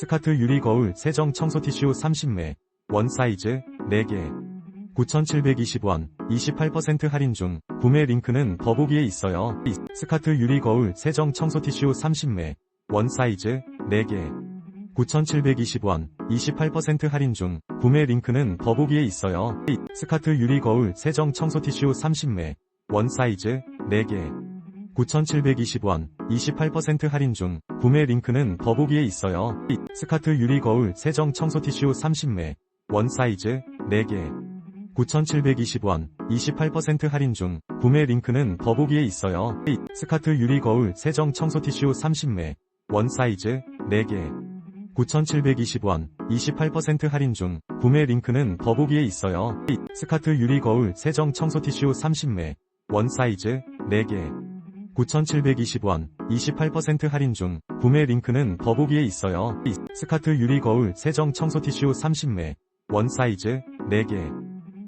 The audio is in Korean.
스카트 유리 거울 세정 청소 티슈 30매. 원 사이즈 4개. 9,720원. 28% 할인 중. 구매 링크는 더보기에 있어요. 이 스카트 유리 거울 세정 청소 티슈 30매. 원 사이즈 4개. 9,720원. 28% 할인 중. 구매 링크는 더보기에 있어요. 이 스카트 유리 거울 세정 청소 티슈 30매. 원 사이즈 4개. 9,720원. 28% 할인 중. 구매 링크는 더보기에 있어요. 이 스카트 유리 거울 세정 청소 티슈 30매. 원 사이즈 4개. 9,720원. 28% 할인 중. 구매 링크는 더보기에 있어요. 이 스카트 유리 거울 세정 청소 티슈 30매. 원 사이즈 4개. 9,720원. 28% 할인 중. 구매 링크는 더보기에 있어요. 이 스카트 유리 거울 세정 청소 티슈 30매. 원 사이즈 4개. 9,720원. 28% 할인 중. 구매 링크는 더보기에 있어요. 이 스카트 유리 거울 세정 청소 티슈 30매. 원 사이즈 4개.